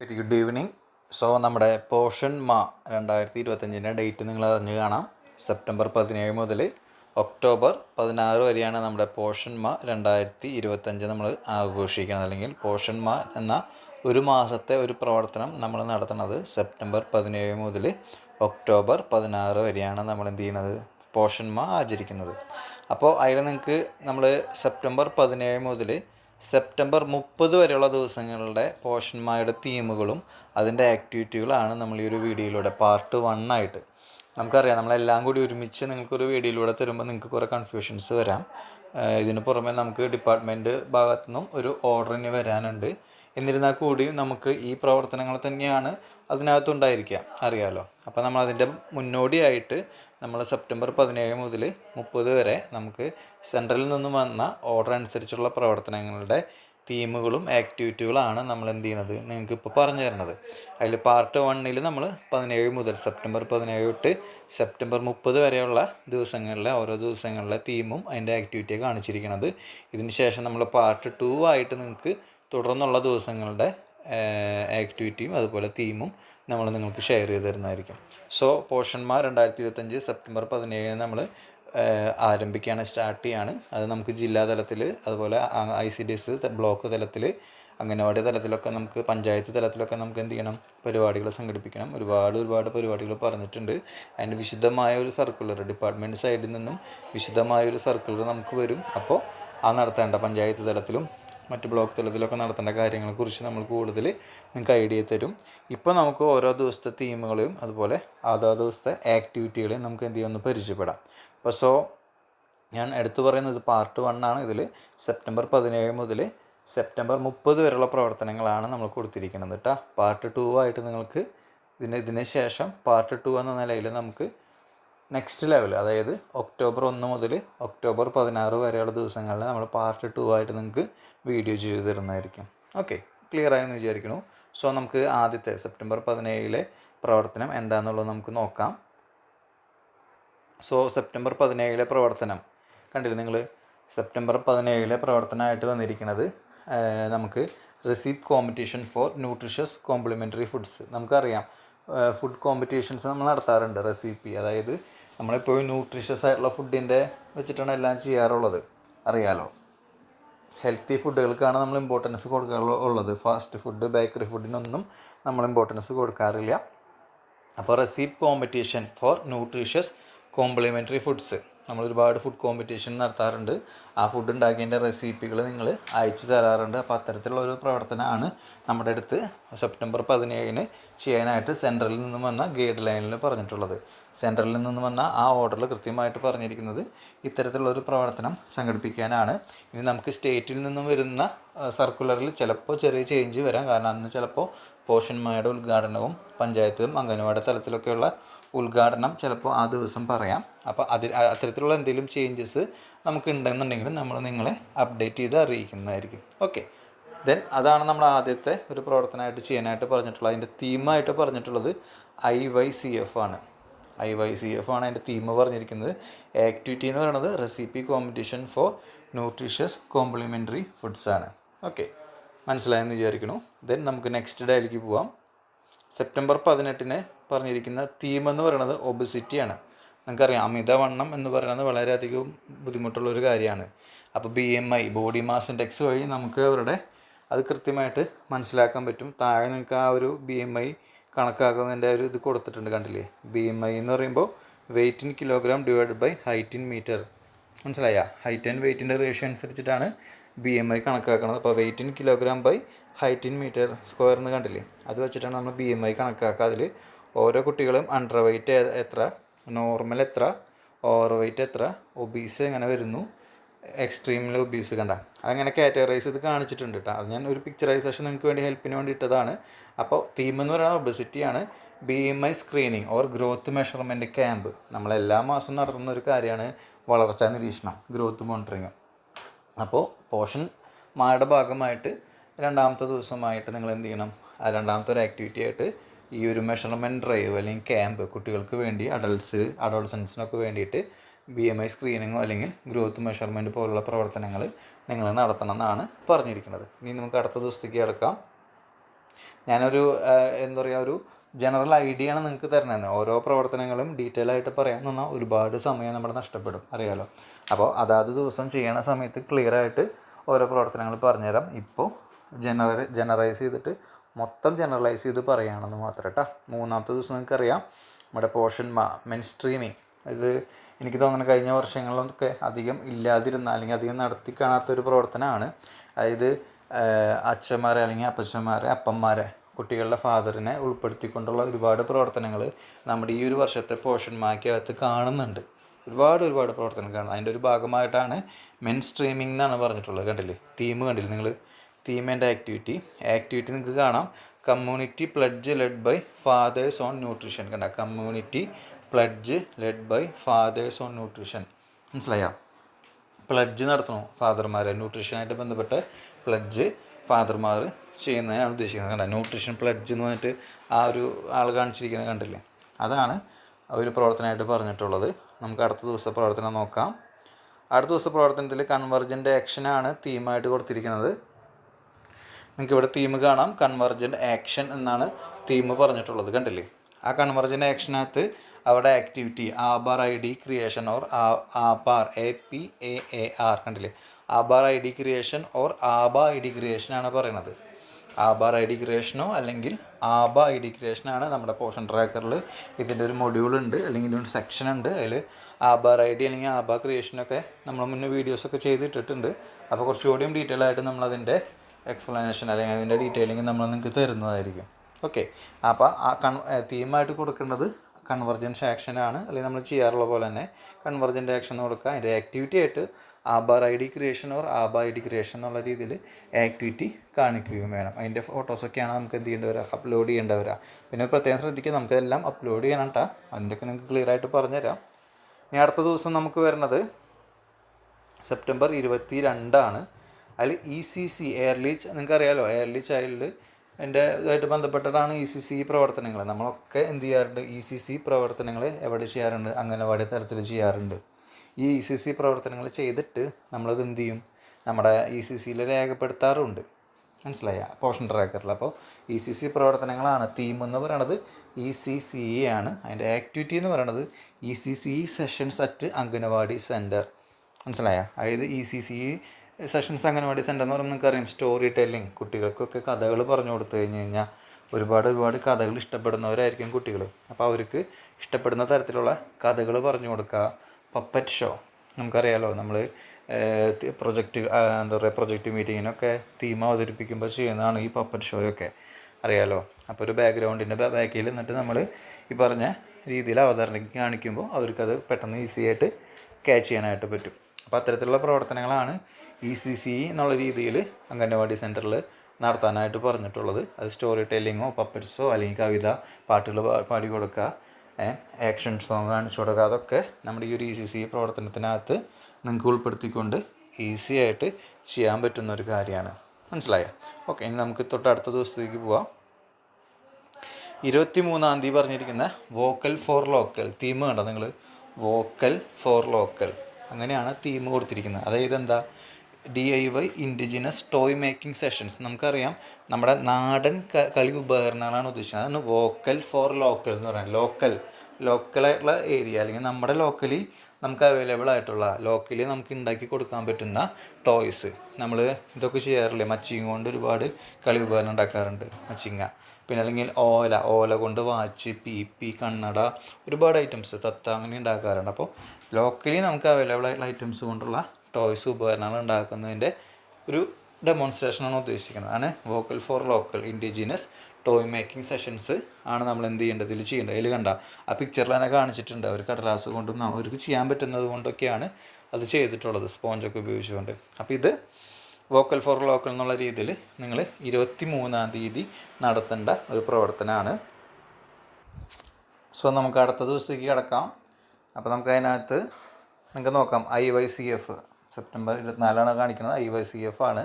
Very good evening so നമ്മുടെ പോഷൻ മാ രണ്ടായിരത്തി ഇരുപത്തഞ്ചിന്റെ date നിങ്ങൾ അറിഞ്ഞു കാണാം. സെപ്റ്റംബർ പതിനേഴ് മുതൽ ഒക്ടോബർ പതിനാറ് വരെയാണ് നമ്മുടെ പോഷൻ മാ രണ്ടായിരത്തി ഇരുപത്തഞ്ച് നമ്മൾ ആഘോഷിക്കുന്നത്. അല്ലെങ്കിൽ പോഷൻ മാ എന്ന ഒരു മാസത്തെ ഒരു പ്രവർത്തനം നമ്മൾ നടത്തുന്നത് സെപ്റ്റംബർ പതിനേഴ് മുതൽ ഒക്ടോബർ പതിനാറ് വരെയാണ് നമ്മൾ എന്ത് ചെയ്യുന്നത്? പോഷൻ മാ ആചരിക്കുന്നത്. അപ്പോൾ അതിൽ നിങ്ങൾക്ക് നമ്മൾ സെപ്റ്റംബർ പതിനേഴ് മുതൽ സെപ്റ്റംബർ മുപ്പത് വരെയുള്ള ദിവസങ്ങളുടെ പോഷന്മാരുടെ തീമുകളും അതിന്റെ ആക്ടിവിറ്റികളാണ് നമ്മൾ ഈ ഒരു വീഡിയോയിലൂടെ പാർട്ട് വൺ ആയിട്ട്. നമുക്കറിയാം നമ്മളെല്ലാം കൂടി ഒരുമിച്ച് നിങ്ങൾക്കൊരു വീഡിയോയിലൂടെ തരുമ്പോൾ നിങ്ങൾക്ക് കുറേ കൺഫ്യൂഷൻസ് വരാം. ഇതിന് പുറമെ നമുക്ക് ഡിപ്പാർട്ട്മെന്റ് ഭാഗത്തു നിന്നും ഒരു ഓർഡർ ഇനി വരാനുണ്ട്. എന്നിരുന്നാൽ കൂടിയും നമുക്ക് ഈ പ്രവർത്തനങ്ങൾ തന്നെയാണ് അതിനകത്തുണ്ടായിരിക്കുക അറിയാമല്ലോ അപ്പോൾ നമ്മൾ അതിന്റെ മുന്നോടിയായിട്ട് നമ്മൾ സെപ്റ്റംബർ പതിനേഴ് മുതൽ മുപ്പത് വരെ നമുക്ക് സെൻട്രലിൽ നിന്നും വന്ന ഓർഡർ അനുസരിച്ചുള്ള പ്രവർത്തനങ്ങളുടെ തീമുകളും ആക്ടിവിറ്റികളാണ് നമ്മൾ എന്ത് ചെയ്യുന്നത് നിങ്ങൾക്ക് ഇപ്പോൾ പറഞ്ഞു തരുന്നത്. അതിൽ പാർട്ട് വണ്ണിൽ നമ്മൾ പതിനേഴ് മുതൽ സെപ്റ്റംബർ പതിനേഴ് തൊട്ട് സെപ്റ്റംബർ മുപ്പത് വരെയുള്ള ദിവസങ്ങളിലെ ഓരോ ദിവസങ്ങളിലെ തീമും അതിന്റെ ആക്ടിവിറ്റിയെ കാണിച്ചിരിക്കുന്നത്. ഇതിന് ശേഷം നമ്മൾ പാർട്ട് ടു ആയിട്ട് നിങ്ങൾക്ക് തുടർന്നുള്ള ദിവസങ്ങളുടെ ആക്ടിവിറ്റിയും അതുപോലെ തീമും നമ്മൾ നിങ്ങൾക്ക് ഷെയർ ചെയ്ത് തരുന്നതായിരിക്കും. സോ പോഷന്മാർ രണ്ടായിരത്തി ഇരുപത്തഞ്ച് സെപ്റ്റംബർ പതിനേഴിന് നമ്മൾ ആരംഭിക്കുകയാണ് സ്റ്റാർട്ട് ചെയ്യാണ്. അത് നമുക്ക് ജില്ലാ തലത്തിൽ അതുപോലെ I C D S block തലത്തിൽ അംഗനവാടി തലത്തിലൊക്കെ നമുക്ക് പഞ്ചായത്ത് തലത്തിലൊക്കെ നമുക്ക് എന്ത് ചെയ്യണം? പരിപാടികൾ സംഘടിപ്പിക്കണം. ഒരുപാട് ഒരുപാട് പരിപാടികൾ പറഞ്ഞിട്ടുണ്ട്. അതിന് വിശദമായ ഒരു സർക്കുലർ ഡിപ്പാർട്ട്മെന്റ് സൈഡിൽ നിന്നും വിശദമായ ഒരു സർക്കുലർ നമുക്ക് വരും. അപ്പോൾ ആ നടത്തേണ്ട പഞ്ചായത്ത് തലത്തിലും. മറ്റ് ബ്ലോക്ക് തലത്തിലൊക്കെ നടത്തേണ്ട കാര്യങ്ങളെക്കുറിച്ച് നമ്മൾ കൂടുതൽ നിങ്ങൾക്ക് ഐഡിയ തരും. ഇപ്പോൾ നമുക്ക് ഓരോ ദിവസത്തെ തീമുകളെയും അതുപോലെ അതോ ദിവസത്തെ ആക്ടിവിറ്റികളെയും നമുക്ക് എന്ത് ചെയ്യുമെന്ന് പരിചയപ്പെടാം. അപ്പോൾ സോ ഞാൻ എടുത്തു പറയുന്നത് പാർട്ട് വൺ ആണ്. ഇതിൽ സെപ്റ്റംബർ പതിനേഴ് മുതൽ സെപ്റ്റംബർ മുപ്പത് വരെയുള്ള പ്രവർത്തനങ്ങളാണ് നമ്മൾ കൊടുത്തിരിക്കുന്നത് കേട്ടോ. പാർട്ട് ടു ആയിട്ട് നിങ്ങൾക്ക് ഇതിന് ഇതിന് ശേഷം പാർട്ട് ടു എന്ന നിലയിൽ നമുക്ക് നെക്സ്റ്റ് ലെവൽ അതായത് ഒക്ടോബർ ഒന്ന് മുതൽ ഒക്ടോബർ പതിനാറ് വരെയുള്ള ദിവസങ്ങളിൽ നമ്മൾ പാർട്ട് ടു ആയിട്ട് നിങ്ങൾക്ക് വീഡിയോ ചെയ്തു തരുന്നതായിരിക്കും. ഓക്കെ ക്ലിയർ ആയെന്ന് വിചാരിക്കുന്നു. സോ നമുക്ക് ആദ്യത്തെ സെപ്റ്റംബർ പതിനേഴിലെ പ്രവർത്തനം എന്താണെന്നുള്ളത് നമുക്ക് നോക്കാം. സോ സെപ്റ്റംബർ പതിനേഴിലെ പ്രവർത്തനം. കണ്ടില്ലേ നിങ്ങൾ സെപ്റ്റംബർ പതിനേഴിലെ പ്രവർത്തനമായിട്ട് വന്നിരിക്കുന്നത് നമുക്ക് receipt competition for nutritious complementary foods നമുക്കറിയാം. ഫുഡ് കോമ്പറ്റീഷൻസ് നമ്മൾ നടത്താറുണ്ട് റെസിപ്പി അതായത് നമ്മളെപ്പോഴും ന്യൂട്രീഷ്യസ് ആയിട്ടുള്ള ഫുഡിന്റെ വെച്ചിട്ടാണ് എല്ലാം ചെയ്യാറുള്ളത്. അറിയാലോ? ഹെൽത്തി ഫുഡുകൾക്കാണ് നമ്മൾ ഇമ്പോർട്ടൻസ് കൊടുക്കാറുള്ളത് ഫാസ്റ്റ് ഫുഡ് ബേക്കറി ഫുഡിനൊന്നും നമ്മൾ ഇമ്പോർട്ടൻസ് കൊടുക്കാറില്ല. അപ്പോൾ recipe competition for nutritious complementary foods നമ്മൾ ഒരുപാട് ഫുഡ് കോമ്പറ്റീഷൻ നടത്താറുണ്ട്. ആ ഫുഡ് ഉണ്ടാക്കിയതിന്റെ റെസിപ്പികൾ നിങ്ങൾ അയച്ചു തരാറുണ്ട്. അപ്പോൾ അത്തരത്തിലുള്ള ഒരു പ്രവർത്തനമാണ് നമ്മുടെ അടുത്ത് സെപ്റ്റംബർ പതിനേഴിന് ചെയ്യാനായിട്ട് സെൻട്രലിൽ നിന്നും വന്ന ഗൈഡ് ലൈനിൽ പറഞ്ഞിട്ടുള്ളത്. സെൻട്രലിൽ നിന്നും വന്ന ആ ഓർഡറിൽ കൃത്യമായിട്ട് പറഞ്ഞിരിക്കുന്നത് ഇത്തരത്തിലുള്ള ഒരു പ്രവർത്തനം സംഘടിപ്പിക്കാനാണ്. ഇനി നമുക്ക് സ്റ്റേറ്റിൽ നിന്നും വരുന്ന സർക്കുലറിൽ ചിലപ്പോൾ ചെറിയ ചേഞ്ച് വരാം. കാരണം അന്ന് ചിലപ്പോൾ പോഷന്മാരുടെ ഉദ്ഘാടനവും പഞ്ചായത്തും അംഗനവാടി തലത്തിലൊക്കെയുള്ള ഉദ്ഘാടനം ചിലപ്പോൾ ആ ദിവസം പറയാം. അപ്പോൾ അതിൽ അത്തരത്തിലുള്ള എന്തെങ്കിലും ചേഞ്ചസ് നമുക്ക് ഉണ്ടെന്നുണ്ടെങ്കിൽ നമ്മൾ നിങ്ങളെ അപ്ഡേറ്റ് ചെയ്ത് അറിയിക്കുന്നതായിരിക്കും. ഓക്കെ ദെൻ അതാണ് നമ്മൾ ആദ്യത്തെ ഒരു പ്രവർത്തനമായിട്ട് ചെയ്യാനായിട്ട് പറഞ്ഞിട്ടുള്ളത്. അതിന്റെ തീമായിട്ട് പറഞ്ഞിട്ടുള്ളത് ഐ വൈ സി എഫ് ആണ്. ഐ വൈ സി എഫ് ആണ് അതിന്റെ തീം പറഞ്ഞിരിക്കുന്നത്. ആക്ടിവിറ്റി എന്ന് പറയുന്നത് recipe competition for nutritious complementary foods ആണ്. ഓക്കെ മനസ്സിലായെന്ന് വിചാരിക്കുന്നു. ദെൻ നമുക്ക് നെക്സ്റ്റ് ഡേയിലേക്ക് പോവാം. സെപ്റ്റംബർ പതിനെട്ടിന് പറഞ്ഞിരിക്കുന്ന തീം എന്ന് പറയുന്നത് ഒബിസിറ്റിയാണ് നമുക്കറിയാം അമിതവണ്ണം എന്ന് പറയുന്നത് വളരെയധികം ബുദ്ധിമുട്ടുള്ള ഒരു കാര്യമാണ്. അപ്പോൾ B M I body mass index വഴി നമുക്ക് അവരുടെ അത് കൃത്യമായിട്ട് മനസ്സിലാക്കാൻ പറ്റും. താഴെ നിങ്ങൾക്ക് ആ ഒരു ബി എം ഐ കണക്കാക്കുന്നതിന്റെ ഒരു ഇത് കൊടുത്തിട്ടുണ്ട് കണ്ടില്ലേ? ബി എം ഐ എന്ന് പറയുമ്പോൾ weight in kilogram divide by height in metre മനസ്സിലായ? ഹൈറ്റ് ആൻഡ് വെയ്റ്റിന്റെ റേഷ്യോ അനുസരിച്ചിട്ടാണ് ബി എം ഐ കണക്കാക്കുന്നത് അപ്പോൾ weight in kilogram by height in metre square എന്ന് കണ്ടില്ലേ? അത് വെച്ചിട്ടാണ് നമ്മൾ ബി എം ഐ കണക്കാക്കുക. അതിൽ ഓരോ കുട്ടികളും അണ്ടർ വെയ്റ്റ് എത്ര? നോർമൽ എത്ര? ഓവർ വെയ്റ്റ് എത്ര? ഒബീസ് എങ്ങനെ വരുന്നു? എക്സ്ട്രീമിൽ ഒബീസ് കണ്ട. അതങ്ങനെ കാറ്റഗറൈസ് ചെയ്ത് കാണിച്ചിട്ടുണ്ട് കേട്ടോ അത് ഞാൻ ഒരു പിക്ചറൈസേഷൻ നിങ്ങൾക്ക് വേണ്ടി ഹെൽപ്പിന് വേണ്ടി ഇട്ടതാണ് അപ്പോൾ തീം എന്ന് പറയുന്നത് ഒബസിറ്റിയാണ് B M I screening or growth measurement camp നമ്മൾ എല്ലാ മാസവും നടത്തുന്ന ഒരു കാര്യമാണ് വളർച്ചാ നിരീക്ഷണം ഗ്രോത്ത് മോണിറ്ററിങ് അപ്പോൾ പോഷൻ മായുടെ ഭാഗമായിട്ട് രണ്ടാമത്തെ ദിവസമായിട്ട് നിങ്ങൾ എന്ത് ചെയ്യണം? രണ്ടാമത്തെ ഒരു ആക്ടിവിറ്റി ആയിട്ട് ഈ ഒരു മെഷർമെന്റ് ഡ്രൈവ് അല്ലെങ്കിൽ ക്യാമ്പ് കുട്ടികൾക്ക് വേണ്ടി അഡൾട്ട്സ് അഡോൾസൻസിനൊക്കെ വേണ്ടിയിട്ട് ബി എം ഐ സ്ക്രീനിങ്ങോ അല്ലെങ്കിൽ ഗ്രോത്ത് മെഷർമെന്റ് പോലുള്ള പ്രവർത്തനങ്ങൾ നിങ്ങൾ നടത്തണം എന്നാണ് പറഞ്ഞിരിക്കുന്നത്. ഇനി നമുക്ക് അടുത്ത ദിവസത്തേക്ക് കിടക്കാം. ഞാനൊരു എന്താ പറയുക ഒരു ജനറൽ ഐഡിയ ആണ് നിങ്ങൾക്ക് തരുന്നത് ഓരോ പ്രവർത്തനങ്ങളും ഡീറ്റെയിൽ ആയിട്ട് പറയാൻ നിന്നാൽ ഒരുപാട് സമയം നമ്മുടെ നഷ്ടപ്പെടും. അറിയാലോ? അപ്പോൾ അതാത് ദിവസം ചെയ്യണ സമയത്ത് ക്ലിയർ ആയിട്ട് ഓരോ പ്രവർത്തനങ്ങൾ പറഞ്ഞുതരാം. ഇപ്പോൾ ജനറ ജനറൈസ് ചെയ്തിട്ട് മൊത്തം ജനറലൈസ് ചെയ്ത് പറയുകയാണെന്ന് മാത്രം കേട്ടോ. മൂന്നാമത്തെ ദിവസം നിങ്ങൾക്കറിയാം. നമ്മുടെ പോഷൻ മെൻ സ്ട്രീമിങ് ഇത് എനിക്ക് തോന്നുന്നു കഴിഞ്ഞ വർഷങ്ങളിലൊക്കെ അധികം ഇല്ലാതിരുന്ന അല്ലെങ്കിൽ അധികം നടത്തി കാണാത്തൊരു പ്രവർത്തനമാണ്. അതായത് അച്ഛന്മാരെ അല്ലെങ്കിൽ അപ്പച്ചന്മാരെ അപ്പന്മാരെ കുട്ടികളുടെ ഫാദറിനെ ഉൾപ്പെടുത്തിക്കൊണ്ടുള്ള ഒരുപാട് പ്രവർത്തനങ്ങൾ നമ്മുടെ ഈ ഒരു വർഷത്തെ പോഷൻ മാക്കിയകത്ത് കാണുന്നുണ്ട്. ഒരുപാട് ഒരുപാട് പ്രവർത്തനങ്ങൾ കാണും അതിന്റെ ഒരു ഭാഗമായിട്ടാണ് മെൻ സ്ട്രീമിംഗ് എന്നാണ് പറഞ്ഞിട്ടുള്ളത്. കണ്ടില്ലേ? തീം കണ്ടില്ലേ നിങ്ങൾ? Theme and activity. ആക്ടിവിറ്റി നിങ്ങൾക്ക് കാണാം. Community pledge led by fathers on nutrition. കണ്ട? Community pledge led by fathers on nutrition മനസ്സിലായോ? പ്ലഡ്ജ് നടത്തണം? ഫാദർമാരെ ന്യൂട്രീഷനായിട്ട് ബന്ധപ്പെട്ട് പ്ലഡ്ജ് ഫാദർമാർ ചെയ്യുന്നതിനാണ് ഉദ്ദേശിക്കുന്നത്. കണ്ട? ന്യൂട്രീഷൻ പ്ലഡ്ജ് എന്ന് പറഞ്ഞിട്ട് ആ ഒരു ആൾ കാണിച്ചിരിക്കുന്നത് കണ്ടില്ലേ? അതാണ് ഒരു പ്രവർത്തനമായിട്ട് പറഞ്ഞിട്ടുള്ളത്. നമുക്ക് അടുത്ത ദിവസത്തെ പ്രവർത്തനം നോക്കാം. അടുത്ത ദിവസത്തെ പ്രവർത്തനത്തിൽ കൺവർജന്റ് ആക്ഷനാണ് തീമായിട്ട് കൊടുത്തിരിക്കുന്നത്. നിങ്ങൾക്ക് ഇവിടെ തീം കാണാം. കൺവെർജന്റ് ആക്ഷൻ എന്നാണ് തീം പറഞ്ഞിട്ടുള്ളത്. കണ്ടില്ലേ? ആ കൺവെർജന്റ് ആക്ഷനകത്ത് അവിടെ activity APAAR I D creation or APAAR A P A A R കണ്ടില്ലേ? APAAR I D creation or ABHA I D creation ആണ് പറയുന്നത് ആബാർ ഐ ഡി ക്രിയേഷനോ അല്ലെങ്കിൽ ആബ ഐ ഡി ക്രിയേഷനാണ് നമ്മുടെ പോഷൻ ട്രാക്കറിൽ ഇതിന്റെ ഒരു മൊഡ്യൂൾ ഉണ്ട് അല്ലെങ്കിൽ ഇതിന്റെ ഒരു സെക്ഷൻ ഉണ്ട്. അതിൽ ആബാർ ഐ ഡി അല്ലെങ്കിൽ ആബ ക്രിയേഷനൊക്കെ നമ്മൾ മുന്നേ വീഡിയോസൊക്കെ ചെയ്തിട്ടിട്ടുണ്ട്. അപ്പോൾ കുറച്ചുകൂടിയും ഡീറ്റെയിൽ ആയിട്ട് നമ്മളതിന്റെ എക്സ്പ്ലനേഷൻ അല്ലെങ്കിൽ അതിന്റെ ഡീറ്റെയിലിംഗ് നമ്മൾ നിങ്ങൾക്ക് തരുന്നതായിരിക്കും. ഓക്കെ അപ്പോൾ ആ കൺ തീമായിട്ട് കൊടുക്കേണ്ടത് കൺവർജൻസ് ആക്ഷനാണ് അല്ലെങ്കിൽ നമ്മൾ ചെയ്യാറുള്ള പോലെ തന്നെ കൺവർജന്റ് ആക്ഷൻ കൊടുക്കുക. അതിന്റെ ആക്ടിവിറ്റി ആയിട്ട് APAAR I D creation or ABHA I D creation എന്നുള്ള രീതിയിൽ ആക്ടിവിറ്റി കാണിക്കുകയും വേണം. അതിന്റെ ഫോട്ടോസൊക്കെയാണ് നമുക്ക് എന്ത് ചെയ്യേണ്ടി വരിക? അപ്ലോഡ് ചെയ്യേണ്ടി വരിക. പിന്നെ പ്രത്യേകം ശ്രദ്ധിക്കുക നമുക്കിതെല്ലാം അപ്ലോഡ് ചെയ്യണം കേട്ടോ അതിന്റെയൊക്കെ നിങ്ങൾക്ക് ക്ലിയർ ആയിട്ട് പറഞ്ഞുതരാം. ഇനി അടുത്ത ദിവസം നമുക്ക് വരുന്നത് സെപ്റ്റംബർ ഇരുപത്തി രണ്ടാണ് അതിൽ ഇ സി സി എയർലീച്ച് നിങ്ങൾക്ക് അറിയാലോ എയർലി ചൈൽഡ് എന്റെ ഇതുമായിട്ട് ബന്ധപ്പെട്ടിട്ടാണ് ഇ സി സി പ്രവർത്തനങ്ങൾ. നമ്മളൊക്കെ എന്ത് ചെയ്യാറുണ്ട്? ഇ സി സി പ്രവർത്തനങ്ങൾ എവിടെ ചെയ്യാറുണ്ട്? അംഗനവാടി തലത്തിൽ ചെയ്യാറുണ്ട്. ഈ ഇ സി സി പ്രവർത്തനങ്ങൾ ചെയ്തിട്ട് നമ്മളത് എന്ത് ചെയ്യും? നമ്മുടെ ഇ സി സിയിൽ രേഖപ്പെടുത്താറുണ്ട്. മനസ്സിലായ? പോഷൻ ട്രാക്കറിൽ. അപ്പോൾ ഇ സി സി പ്രവർത്തനങ്ങളാണ്. തീം എന്ന് പറയണത് ഇ സി സി ആണ്. അതിന്റെ ആക്ടിവിറ്റി എന്ന് പറയണത് E C C sessions at anganwadi centre മനസ്സിലായ? അതായത് E C C sessions anganwadi centre എന്ന് പറയുമ്പോൾ നിങ്ങൾക്കറിയാം. സ്റ്റോറി ടെല്ലിങ് കുട്ടികൾക്കൊക്കെ കഥകൾ പറഞ്ഞു കൊടുത്തു കഴിഞ്ഞ് കഴിഞ്ഞാൽ ഒരുപാട് ഒരുപാട് കഥകൾ ഇഷ്ടപ്പെടുന്നവരായിരിക്കും കുട്ടികൾ അപ്പോൾ അവർക്ക് ഇഷ്ടപ്പെടുന്ന തരത്തിലുള്ള കഥകൾ പറഞ്ഞു കൊടുക്കുക. പപ്പറ്റ് ഷോ നമുക്കറിയാലോ നമ്മൾ പ്രൊജക്റ്റ് എന്താ പറയുക പ്രൊജക്റ്റ് മീറ്റിങ്ങിനൊക്കെ തീം അവതരിപ്പിക്കുമ്പോൾ ചെയ്യുന്നതാണ് ഈ പപ്പറ്റ് ഷോയൊക്കെ അറിയാലോ? അപ്പോൾ ഒരു ബാക്ക്ഗ്രൗണ്ടിന്റെ ബാക്കിൽ നിന്നിട്ട് നമ്മൾ ഈ പറഞ്ഞ രീതിയിൽ അവതരണം കാണിക്കുമ്പോൾ അവർക്കത് പെട്ടെന്ന് ഈസി ആയിട്ട് ക്യാച്ച് ചെയ്യാനായിട്ട് പറ്റും. അപ്പോൾ അത്തരത്തിലുള്ള പ്രവർത്തനങ്ങളാണ് ഇ സി സി എന്നുള്ള രീതിയിൽ അംഗൻവാടി സെന്ററിൽ നടത്താനായിട്ട് പറഞ്ഞിട്ടുള്ളത്. അത് സ്റ്റോറി ടെല്ലിങ്ങോ പപ്പറ്റ്സോ അല്ലെങ്കിൽ കവിത പാട്ടുകൾ പാടി കൊടുക്കുക ആക്ഷൻ സോങ് കാണിച്ചു കൊടുക്കുക അതൊക്കെ നമ്മുടെ ഈ ഒരു ഇ സി സി പ്രവർത്തനത്തിനകത്ത് നിങ്ങൾക്ക് ഉൾപ്പെടുത്തിക്കൊണ്ട് ഈസി ആയിട്ട് ചെയ്യാൻ പറ്റുന്ന ഒരു കാര്യമാണ്. മനസ്സിലായോ? ഓക്കെ ഇനി നമുക്ക് തൊട്ടടുത്ത ദിവസത്തേക്ക് പോവാം. ഇരുപത്തി മൂന്നാം തീയതി പറഞ്ഞിരിക്കുന്ന വോക്കൽ ഫോർ ലോക്കൽ തീം കണ്ടോ നിങ്ങൾ വോക്കൽ ഫോർ ലോക്കൽ അങ്ങനെയാണ് തീം കൊടുത്തിരിക്കുന്നത്. അതായത് എന്താ? D I Y indigenous toy making sessions നമുക്കറിയാം നമ്മുടെ നാടൻ കളി ഉപകരണങ്ങളാണ് ഉദ്ദേശിക്കുന്നത് അതാണ് വോക്കൽ ഫോർ ലോക്കൽ എന്ന് പറയുന്നത്. ലോക്കൽ ലോക്കലായിട്ടുള്ള ഏരിയ അല്ലെങ്കിൽ നമ്മുടെ ലോക്കലി നമുക്ക് അവൈലബിൾ ആയിട്ടുള്ള ലോക്കലി നമുക്ക് ഉണ്ടാക്കി കൊടുക്കാൻ പറ്റുന്ന ടോയ്സ് നമ്മൾ ഇതൊക്കെ ചെയ്യാറില്ലേ? മച്ചിങ് കൊണ്ട് ഒരുപാട് കളി ഉപകരണം ഉണ്ടാക്കാറുണ്ട്. മച്ചിങ്ങ. പിന്നെ അല്ലെങ്കിൽ ഓല. ഓല കൊണ്ട് വാച്ച് പീപ്പി കണ്ണട ഒരുപാട് ഐറ്റംസ് തത്ത അങ്ങനെ ഉണ്ടാക്കാറുണ്ട്. അപ്പോൾ ലോക്കലി നമുക്ക് അവൈലബിൾ ആയിട്ടുള്ള ഐറ്റംസ് കൊണ്ടുള്ള ടോയ്സ് ഉപകരണങ്ങൾ ഉണ്ടാക്കുന്നതിന്റെ ഒരു ഡെമോൺസ്ട്രേഷനാണ് ഉദ്ദേശിക്കുന്നത്. ആണ് vocal for local indigenous toy making sessions ആണ് നമ്മൾ എന്ത് ചെയ്യേണ്ടത്? ഇതിൽ ചെയ്യേണ്ടത്. അതിൽ കണ്ട ആ പിക്ചറിൽ തന്നെ കാണിച്ചിട്ടുണ്ട്. അവർ കടലാസ് കൊണ്ടും അവർക്ക് ചെയ്യാൻ പറ്റുന്നത് കൊണ്ടൊക്കെയാണ് അത് ചെയ്തിട്ടുള്ളത് സ്പോഞ്ചൊക്കെ ഉപയോഗിച്ചുകൊണ്ട്. അപ്പോൾ ഇത് വോക്കൽ ഫോർ ലോക്കൽ എന്നുള്ള രീതിയിൽ നിങ്ങൾ ഇരുപത്തി മൂന്നാം തീയതി നടത്തേണ്ട ഒരു പ്രവർത്തനമാണ്. സോ നമുക്ക് അടുത്ത ദിവസത്തേക്ക് കിടക്കാം. അപ്പോൾ നമുക്ക് അതിനകത്ത് നിങ്ങൾക്ക് നോക്കാം I Y C F September ഇരുപത്തിനാലാണ് കാണിക്കുന്നത് ഐ വൈ സി എഫ് ആണ്.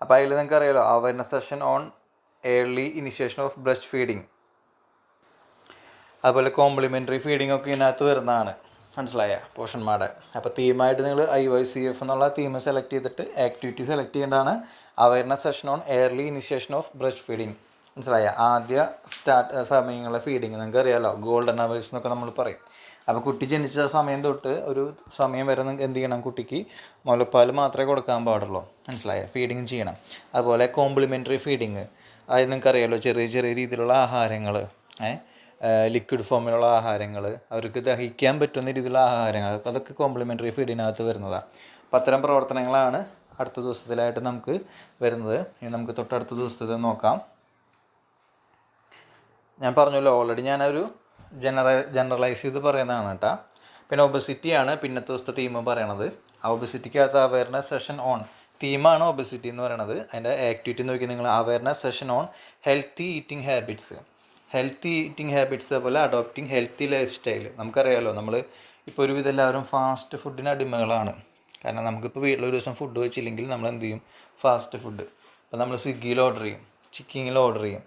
അപ്പോൾ അതിൽ നിങ്ങൾക്ക് അറിയാലോ awareness session on early initiation of breast feeding അതുപോലെ കോംപ്ലിമെന്ററി ഫീഡിംഗ് ഒക്കെ ഇതിനകത്ത് വരുന്നതാണ് മനസ്സിലായ പോഷന്മാരുടെ. അപ്പോൾ തീമായിട്ട് നിങ്ങൾ ഐ വൈ സി എഫ് എന്നുള്ള തീം സെലക്ട് ചെയ്തിട്ട് ആക്ടിവിറ്റി സെലക്ട് ചെയ്യേണ്ടതാണ് awareness session on early initiation of breast feeding മനസ്സിലായ? ആദ്യ സ്റ്റാർട്ട് സമയങ്ങളിലെ ഫീഡിങ് നിങ്ങൾക്ക് അറിയാമല്ലോ ഗോൾഡൻ അവേഴ്സ് എന്നൊക്കെ നമ്മൾ പറയും. അപ്പോൾ കുട്ടി ജനിച്ച സമയം തൊട്ട് ഒരു സമയം വരെ എന്ത് ചെയ്യണം കുട്ടിക്ക്? മുലപ്പാൽ മാത്രമേ കൊടുക്കാൻ പാടുള്ളൂ. മനസ്സിലായ? ഫീഡിങ് ചെയ്യണം. അതുപോലെ കോംപ്ലിമെന്ററി ഫീഡിങ് അത് നിങ്ങൾക്കറിയാമല്ലോ ചെറിയ ചെറിയ രീതിയിലുള്ള ആഹാരങ്ങൾ ലിക്വിഡ് ഫോമിലുള്ള ആഹാരങ്ങൾ അവർക്ക് ദഹിക്കാൻ പറ്റുന്ന രീതിയിലുള്ള ആഹാരങ്ങൾ അതൊക്കെ കോംപ്ലിമെന്ററി ഫീഡിനകത്ത് വരുന്നതാണ് അപ്പം അത്തരം പ്രവർത്തനങ്ങളാണ് അടുത്ത ദിവസത്തിലായിട്ട് നമുക്ക് വരുന്നത്. ഇനി നമുക്ക് തൊട്ടടുത്ത ദിവസത്തെ നോക്കാം. ഞാൻ പറഞ്ഞല്ലോ ഓൾറെഡി ഞാനൊരു ജനറ ജനറലൈസ് ചെയ്ത് പറയുന്നതാണ് കേട്ടോ പിന്നെ ഒബസിറ്റിയാണ് പിന്നത്തെ ദിവസത്തെ തീം പറയണത്. ആ ഒബസിറ്റിക്കകത്ത് അവയർനെസ് സെഷൻ ഓൺ തീമാണ് ഒബസിറ്റി എന്ന് പറയണത്. അതിന്റെ ആക്ടിവിറ്റി നോക്കി നിങ്ങൾ awareness session on healthy eating habits healthy eating habits അതുപോലെ അഡോപ്റ്റിംഗ് ഹെൽത്തി ലൈഫ് സ്റ്റൈൽ നമുക്കറിയാമല്ലോ നമ്മൾ ഇപ്പോൾ ഒരുവിധം എല്ലാവരും ഫാസ്റ്റ് ഫുഡിന് അടിമകളാണ്. കാരണം നമുക്കിപ്പോൾ വീട്ടിൽ ഒരു ദിവസം ഫുഡ് വെച്ചില്ലെങ്കിൽ നമ്മൾ എന്ത് ചെയ്യും? ഫാസ്റ്റ് ഫുഡ് അപ്പോൾ നമ്മൾ സ്വിഗ്ഗിയിൽ ഓർഡർ ചെയ്യും ചിക്കിങ്ങിൽ ഓർഡർ ചെയ്യും.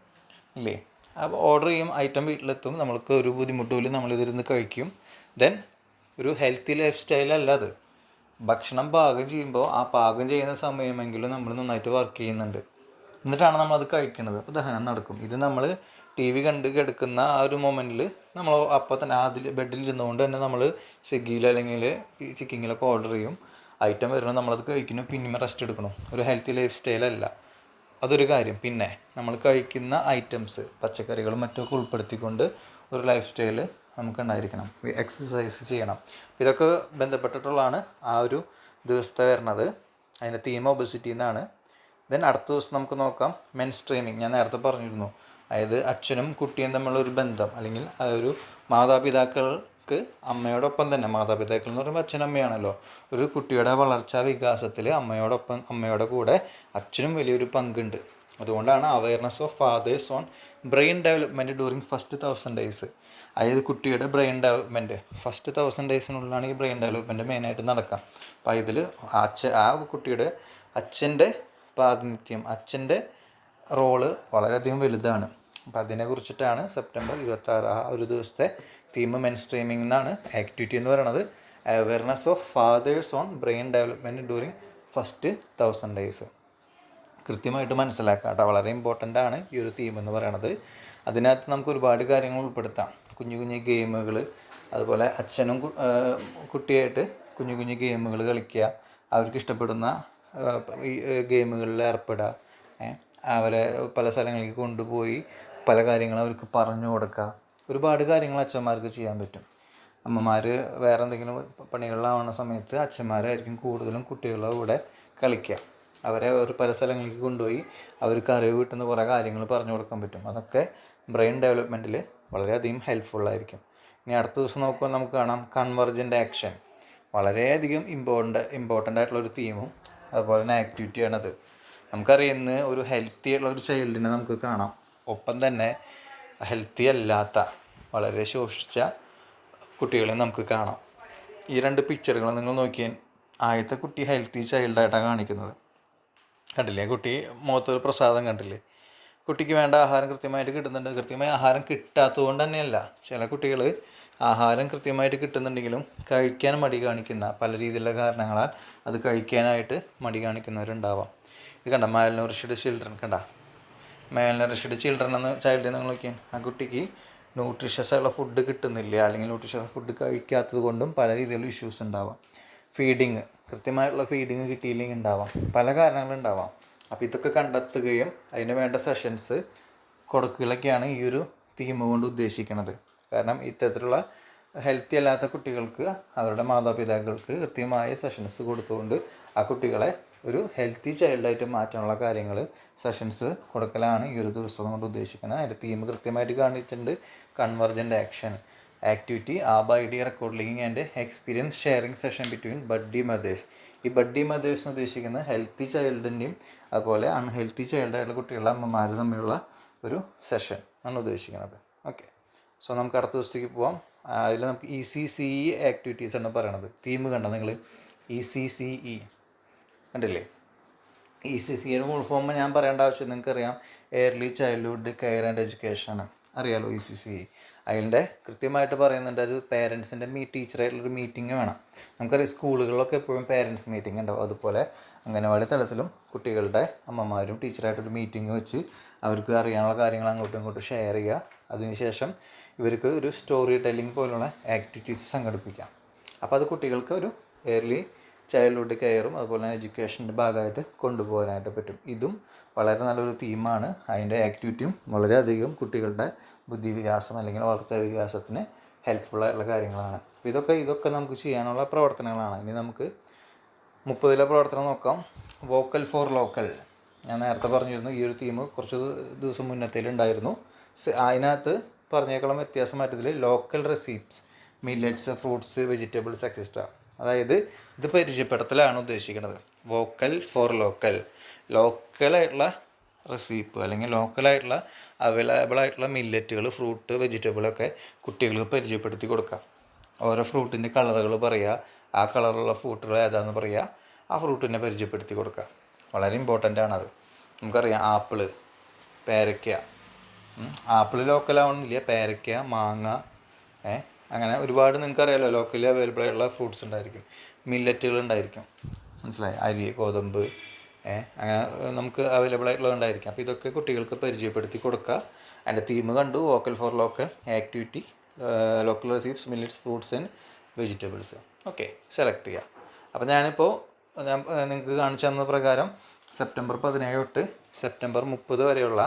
ഇല്ലേ? അപ്പോൾ ഓർഡർ ചെയ്യും ഐറ്റം വീട്ടിലെത്തും. നമ്മൾക്ക് ഒരു ബുദ്ധിമുട്ടുമില്ല നമ്മളിതിരുന്ന് കഴിക്കും. ദെൻ ഒരു ഹെൽത്തി ലൈഫ് സ്റ്റൈലല്ല അത്. ഭക്ഷണം പാകം ചെയ്യുമ്പോൾ ആ പാകം ചെയ്യുന്ന സമയമെങ്കിലും നമ്മൾ നന്നായിട്ട് വർക്ക് ചെയ്യുന്നുണ്ട്. എന്നിട്ടാണ് നമ്മൾ അത് കഴിക്കുന്നത്. അപ്പോൾ ദഹനം നടക്കും. ഇത് നമ്മൾ ടി വി കണ്ട് കിടക്കുന്ന ആ ഒരു മൊമെന്റിൽ നമ്മൾ അപ്പോൾ തന്നെ അതിൽ ബെഡിൽ ഇരുന്നുകൊണ്ട് തന്നെ നമ്മൾ സ്വിഗ്ഗിയിൽ അല്ലെങ്കിൽ ചിക്കിങ്ങിലൊക്കെ ഓർഡർ ചെയ്യും. ഐറ്റം വരുമ്പോൾ നമ്മളത് കഴിക്കുന്നു. പിന്നെ റെസ്റ്റ് എടുക്കണം. ഒരു ഹെൽത്തി ലൈഫ് സ്റ്റൈലല്ല അതൊരു കാര്യം. പിന്നെ നമ്മൾ കഴിക്കുന്ന ഐറ്റംസ് പച്ചക്കറികളും മറ്റൊക്കെ ഉൾപ്പെടുത്തിക്കൊണ്ട് ഒരു ലൈഫ് സ്റ്റൈൽ നമുക്ക് ഉണ്ടായിരിക്കണം. എക്സസൈസ് ചെയ്യണം. ഇതൊക്കെ ബന്ധപ്പെട്ടിട്ടുള്ളതാണ് ആ ഒരു ദിവസത്തെ വരുന്നത് അതിന്റെ തീം ഒബസിറ്റി എന്നാണ് ദെൻ അടുത്ത ദിവസം നമുക്ക് നോക്കാം. മെൻ സ്ട്രീമിങ് ഞാൻ നേരത്തെ പറഞ്ഞിരുന്നു. അതായത് അച്ഛനും കുട്ടിയും തമ്മിലുള്ള ഒരു ബന്ധം അല്ലെങ്കിൽ ആ ഒരു മാതാപിതാക്കൾക്ക് അമ്മയോടൊപ്പം തന്നെ മാതാപിതാക്കൾ എന്ന് പറയുമ്പോൾ അച്ഛനമ്മയാണല്ലോ. ഒരു കുട്ടിയുടെ വളർച്ചാ വികാസത്തിൽ അമ്മയോടൊപ്പം അമ്മയുടെ കൂടെ അച്ഛനും വലിയൊരു പങ്കുണ്ട്. അതുകൊണ്ടാണ് awareness of fathers on brain development during first thousand days അതായത് കുട്ടിയുടെ ബ്രെയിൻ ഡെവലപ്മെന്റ് ഫസ്റ്റ് തൗസൻഡ് ഡേയ്സിനുള്ളിലാണ് ഈ ബ്രെയിൻ ഡെവലപ്മെന്റ് മെയിനായിട്ട് നടക്കുക. അപ്പോൾ ഇതിൽ അച്ഛ ആ കുട്ടിയുടെ അച്ഛന്റെ പ്രാതിനിധ്യം അച്ഛന്റെ റോൾ വളരെയധികം വലുതാണ്. അപ്പം അതിനെക്കുറിച്ചിട്ടാണ് സെപ്റ്റംബർ ഇരുപത്താറ് ആ ഒരു ദിവസത്തെ തീം മെൻ സ്ട്രീമിംഗ് എന്നാണ് ആക്ടിവിറ്റി എന്ന് പറയുന്നത് awareness of fathers on brain development during first thousand days കൃത്യമായിട്ട് മനസ്സിലാക്കുക കേട്ടോ. വളരെ ഇമ്പോർട്ടന്റ് ആണ് ഈ ഒരു തീം എന്ന് പറയുന്നത് അതിനകത്ത് നമുക്ക് ഒരുപാട് കാര്യങ്ങൾ ഉൾപ്പെടുത്താം. കുഞ്ഞു കുഞ്ഞു ഗെയിമുകൾ അതുപോലെ അച്ഛനും കുട്ടിയായിട്ട് കുഞ്ഞു കുഞ്ഞു ഗെയിമുകൾ കളിക്കുക അവർക്ക് ഇഷ്ടപ്പെടുന്ന ഗെയിമുകളിൽ ഏർപ്പെടുക അവരെ പല സ്ഥലങ്ങളിലേക്ക് കൊണ്ടുപോയി പല കാര്യങ്ങളും അവർക്ക് പറഞ്ഞു കൊടുക്കുക. ഒരുപാട് കാര്യങ്ങൾ അച്ഛന്മാർക്ക് ചെയ്യാൻ പറ്റും. അമ്മമാർ വേറെ എന്തെങ്കിലും പണികളിലാവുന്ന സമയത്ത് അച്ഛന്മാരായിരിക്കും കൂടുതലും കുട്ടികളുടെ കൂടെ കളിക്കുക അവരെ ഒരു പല സ്ഥലങ്ങളിലേക്ക് കൊണ്ടുപോയി അവർക്ക് അറിവ് കിട്ടുന്ന കുറേ കാര്യങ്ങൾ പറഞ്ഞു കൊടുക്കാൻ പറ്റും. അതൊക്കെ ബ്രെയിൻ ഡെവലപ്മെന്റിൽ വളരെയധികം ഹെൽപ്ഫുള്ളായിരിക്കും ഇനി അടുത്ത ദിവസം നോക്കുമ്പോൾ നമുക്ക് കാണാം കൺവർജന്റ് ആക്ഷൻ. വളരെയധികം ഇമ്പോർട്ടന്റ് ഇമ്പോർട്ടന്റ് ആയിട്ടുള്ള ഒരു തീമും അതുപോലെ തന്നെ ആക്ടിവിറ്റിയാണത് നമുക്കറിയാം ഇന്ന് ഒരു ഹെൽത്തി ആയിട്ടുള്ള ഒരു ചൈൽഡിനെ നമുക്ക് കാണാം. ഒപ്പം തന്നെ ഹെൽത്തി അല്ലാത്ത വളരെ ശോഷിച്ച കുട്ടികളെ നമുക്ക് കാണാം. ഈ രണ്ട് പിക്ചറുകൾ നിങ്ങൾ നോക്കിയാൽ ആദ്യത്തെ കുട്ടി ഹെൽത്തി ചൈൽഡായിട്ടാണ് കാണിക്കുന്നത്. കണ്ടില്ലേ? കുട്ടി മുഖത്തൊരു പ്രസാദം കണ്ടില്ലേ? കുട്ടിക്ക് വേണ്ട ആഹാരം കൃത്യമായിട്ട് കിട്ടുന്നുണ്ട്. കൃത്യമായി ആഹാരം കിട്ടാത്തത് കൊണ്ട് തന്നെയല്ല. ചില കുട്ടികൾ ആഹാരം കൃത്യമായിട്ട് കിട്ടുന്നുണ്ടെങ്കിലും കഴിക്കാൻ മടി കാണിക്കുന്ന പല രീതിയിലുള്ള കാരണങ്ങളാൽ അത് കഴിക്കാനായിട്ട് മടി കാണിക്കുന്നവരുണ്ടാവാം. ഇത് കണ്ട മാൽനൂറിഷ്ഡ് ചിൽഡ്രൻ കണ്ട? മാൽനറിഷ്ഡ് ചിൽഡ്രൻ എന്ന ചൈൽഡ് നിങ്ങൾ ആ കുട്ടിക്ക് ന്യൂട്രീഷ്യസ് ആയിട്ടുള്ള ഫുഡ് കിട്ടുന്നില്ല. അല്ലെങ്കിൽ ന്യൂട്രീഷ്യസ് ഫുഡ് കഴിക്കാത്തത് കൊണ്ടും പല രീതിയിലുള്ള ഇഷ്യൂസ് ഉണ്ടാവാം. ഫീഡിങ് കൃത്യമായിട്ടുള്ള ഫീഡിങ് കിട്ടിയില്ലെങ്കിൽ ഉണ്ടാവാം. പല കാരണങ്ങളുണ്ടാവാം അപ്പോൾ ഇതൊക്കെ കണ്ടെത്തുകയും അതിന് വേണ്ട സെഷൻസ് കൊടുക്കുകയൊക്കെയാണ് ഈ ഒരു തീം കൊണ്ട് ഉദ്ദേശിക്കുന്നത് കാരണം ഇത്തരത്തിലുള്ള ഹെൽത്തി അല്ലാത്ത കുട്ടികൾക്ക് അവരുടെ മാതാപിതാക്കൾക്ക് കൃത്യമായ സെഷൻസ് കൊടുത്തുകൊണ്ട് ആ കുട്ടികളെ ഒരു ഹെൽത്തി ചൈൽഡായിട്ട് മാറ്റാനുള്ള കാര്യങ്ങൾ സെഷൻസ് കൊടുക്കലാണ് ഈ ഒരു ദിവസം കൊണ്ട് ഉദ്ദേശിക്കുന്നത്. അതിന്റെ തീം കൃത്യമായിട്ട് കാണിച്ചിട്ടുണ്ട്. Convergent action activity ABHA I D record linking and experience sharing session between buddy mothers ഈ ബഡ്ഡി മദേഴ്സ് എന്ന് ഉദ്ദേശിക്കുന്നത് ഹെൽത്തി ചൈൽഡിന്റെയും അതുപോലെ അൺഹെൽത്തി ചൈൽഡായിട്ടുള്ള കുട്ടികളുടെ അമ്മമാർ തമ്മിലുള്ള ഒരു സെഷൻ ആണ് ഉദ്ദേശിക്കുന്നത്. ഓക്കെ സോ നമുക്ക് അടുത്ത ദിവസത്തേക്ക് പോവാം. അതിൽ നമുക്ക് E C C E activities ആണ് പറയണത്. തീം കണ്ടോ നിങ്ങൾ ഇ സി സി ഇ കണ്ടില്ലേ? E C C full form ഞാൻ പറയേണ്ട ആവശ്യം നിങ്ങൾക്കറിയാം. Early childhood care and education ആണ്. അറിയാലോ ഇ സി സി അതിന്റെ കൃത്യമായിട്ട് പറയുന്നുണ്ട് ഒരു പേരൻസിന്റെ മീ ടീച്ചറായിട്ടുള്ളൊരു മീറ്റിംഗ് വേണം. നമുക്കറിയാം സ്കൂളുകളിലൊക്കെ എപ്പോഴും പേരൻസ് മീറ്റിംഗ് ഉണ്ടാവും. അതുപോലെ അംഗനവാടി തലത്തിലും കുട്ടികളുടെ അമ്മമാരും ടീച്ചറായിട്ടൊരു മീറ്റിംഗ് വെച്ച് അവർക്ക് അറിയാനുള്ള കാര്യങ്ങൾ അങ്ങോട്ടും ഇങ്ങോട്ടും ഷെയർ ചെയ്യുക. അതിനുശേഷം ഇവർക്ക് ഒരു സ്റ്റോറി ടെല്ലിംഗ് പോലുള്ള ആക്ടിവിറ്റീസ് സംഘടിപ്പിക്കാം. അപ്പോൾ അത് കുട്ടികൾക്ക് ഒരു എയർലി ചൈൽഡ്ഹുഡ് കെയറും അതുപോലെ തന്നെ എഡ്യൂക്കേഷന്റെ ഭാഗമായിട്ട് കൊണ്ടുപോകാനായിട്ട് പറ്റും. ഇതും വളരെ നല്ലൊരു തീമാണ് അതിന്റെ ആക്ടിവിറ്റിയും വളരെയധികം കുട്ടികളുടെ ബുദ്ധിവികാസം അല്ലെങ്കിൽ വളർച്ചാ വികാസത്തിന് ഹെൽപ്ഫുള്ളായിട്ടുള്ള കാര്യങ്ങളാണ്. ഇതൊക്കെ ഇതൊക്കെ നമുക്ക് ചെയ്യാനുള്ള പ്രവർത്തനങ്ങളാണ്. ഇനി നമുക്ക് മുപ്പതിലെ പ്രവർത്തനം നോക്കാം. വോക്കൽ ഫോർ ലോക്കൽ ഞാൻ നേരത്തെ പറഞ്ഞിരുന്നു ഈ ഒരു തീം കുറച്ച് ദിവസം മുന്നത്തേലുണ്ടായിരുന്നു അതിനകത്ത് പറഞ്ഞേക്കളം വ്യത്യാസം മാറ്റത്തിൽ local recipes millets fruits vegetables etcetera അതായത് ഇത് പരിചയപ്പെടുത്തലാണ് ഉദ്ദേശിക്കുന്നത് വോക്കൽ ഫോർ ലോക്കൽ. ലോക്കലായിട്ടുള്ള റെസീപ്പ് അല്ലെങ്കിൽ ലോക്കലായിട്ടുള്ള അവൈലബിൾ ആയിട്ടുള്ള മില്ലറ്റുകൾ ഫ്രൂട്ട് വെജിറ്റബിളൊക്കെ കുട്ടികൾക്ക് പരിചയപ്പെടുത്തി കൊടുക്കാം. ഓരോ ഫ്രൂട്ടിന്റെ കളറുകൾ പറയുക ആ കളറുള്ള ഫ്രൂട്ടുകൾ ഏതാണെന്ന് പറയുക ആ ഫ്രൂട്ടിനെ പരിചയപ്പെടുത്തി കൊടുക്കുക വളരെ ഇമ്പോർട്ടന്റ് ആണത്. നമുക്കറിയാം ആപ്പിൾ പേരയ്ക്ക. ആപ്പിൾ ലോക്കലാവണമെന്നില്ല പേരയ്ക്ക മാങ്ങ ഏ അങ്ങനെ ഒരുപാട് നിങ്ങൾക്കറിയാലോ ലോക്കലി അവൈലബിൾ ആയിട്ടുള്ള ഫ്രൂട്ട്സ് ഉണ്ടായിരിക്കും. മില്ലറ്റുകൾ ഉണ്ടായിരിക്കും. മനസ്സിലായി? അരി ഗോതമ്പ് അങ്ങനെ നമുക്ക് അവൈലബിൾ ആയിട്ടുള്ളത് ഉണ്ടായിരിക്കും. അപ്പോൾ ഇതൊക്കെ കുട്ടികൾക്ക് പരിചയപ്പെടുത്തി കൊടുക്കുക. അതിന്റെ തീം കണ്ടു vocal for local activity local recipes millets fruits and vegetables okay select ചെയ്യുക അപ്പോൾ ഞാനിപ്പോൾ ഞാൻ നിങ്ങൾക്ക് കാണിച്ചു തന്ന പ്രകാരം സെപ്റ്റംബർ പതിനേഴ് തൊട്ട് സെപ്റ്റംബർ മുപ്പത് വരെയുള്ള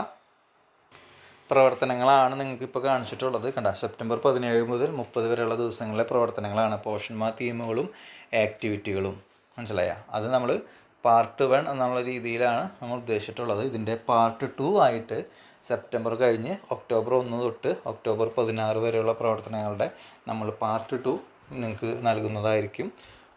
പ്രവർത്തനങ്ങളാണ് നിങ്ങൾക്ക് ഇപ്പോൾ കാണിച്ചിട്ടുള്ളത്. കണ്ട സെപ്റ്റംബർ പതിനേഴ് മുതൽ മുപ്പത് വരെയുള്ള ദിവസങ്ങളിലെ പ്രവർത്തനങ്ങളാണ്. പോഷന്മാർ തീമുകളും ആക്ടിവിറ്റികളും. മനസ്സിലായ? അത് നമ്മൾ പാർട്ട് വൺ എന്നുള്ള രീതിയിലാണ് നമ്മൾ ഉദ്ദേശിച്ചിട്ടുള്ളത്. ഇതിന്റെ പാർട്ട് ടു ആയിട്ട് സെപ്റ്റംബർ കഴിഞ്ഞ് ഒക്ടോബർ ഒന്ന് തൊട്ട് ഒക്ടോബർ പതിനാറ് വരെയുള്ള പ്രവർത്തനങ്ങളുടെ നമ്മൾ പാർട്ട് ടു നിങ്ങൾക്ക് നൽകുന്നതായിരിക്കും.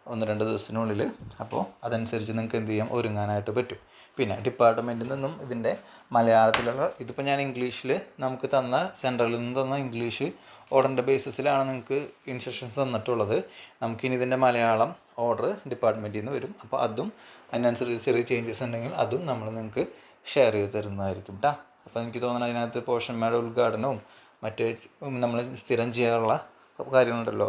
ഒന്ന് രണ്ട് ദിവസത്തിനുള്ളിൽ. അപ്പോൾ അതനുസരിച്ച് നിങ്ങൾക്ക് എന്ത് ചെയ്യാം? ഒരുങ്ങാനായിട്ട് പറ്റും. പിന്നെ ഡിപ്പാർട്ട്മെന്റിൽ നിന്നും ഇതിന്റെ മലയാളത്തിലുള്ള ഇതിപ്പോൾ ഞാൻ ഇംഗ്ലീഷിൽ നമുക്ക് തന്ന സെൻട്രലിൽ നിന്ന് തന്ന ഇംഗ്ലീഷ് ഓർഡറിന്റെ ബേസിസിലാണ് നിങ്ങൾക്ക് ഇൻസ്ട്രക്ഷൻസ് തന്നിട്ടുള്ളത്. നമുക്കിനി ഇതിന്റെ മലയാളം ഓർഡർ ഡിപ്പാർട്ട്മെന്റിൽ നിന്ന് വരും. അപ്പോൾ അതും അതിനനുസരിച്ച് ചെറിയ ചേഞ്ചസ് ഉണ്ടെങ്കിൽ അതും നമ്മൾ നിങ്ങൾക്ക് ഷെയർ ചെയ്ത് തരുന്നതായിരിക്കും കേട്ടോ അപ്പോൾ എനിക്ക് തോന്നുന്നത് അതിനകത്ത് പോഷന്മാരുടെ ഉദ്ഘാടനവും മറ്റ് നമ്മൾ സ്ഥിരം ചെയ്യാനുള്ള കാര്യങ്ങളുണ്ടല്ലോ.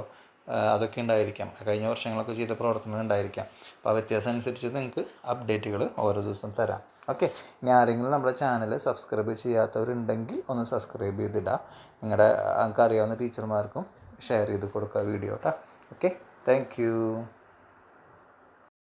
അതൊക്കെ ഉണ്ടായിരിക്കാം. കഴിഞ്ഞ വർഷങ്ങളൊക്കെ ചെയ്ത പ്രവർത്തനങ്ങൾ ഉണ്ടായിരിക്കാം. അപ്പോൾ വ്യത്യാസം അനുസരിച്ച് നിങ്ങൾക്ക് അപ്ഡേറ്റുകൾ ഓരോ ദിവസം തരാം. ഓക്കെ ഇനി ആരെങ്കിലും നമ്മുടെ ചാനൽ സബ്സ്ക്രൈബ് ചെയ്യാത്തവരുണ്ടെങ്കിൽ ഒന്ന് സബ്സ്ക്രൈബ് ചെയ്തിടാം. നിങ്ങളുടെ അറിയാവുന്ന ടീച്ചർമാർക്കും ഷെയർ ചെയ്ത് കൊടുക്കുക വീഡിയോ കേട്ടോ ഓക്കെ താങ്ക്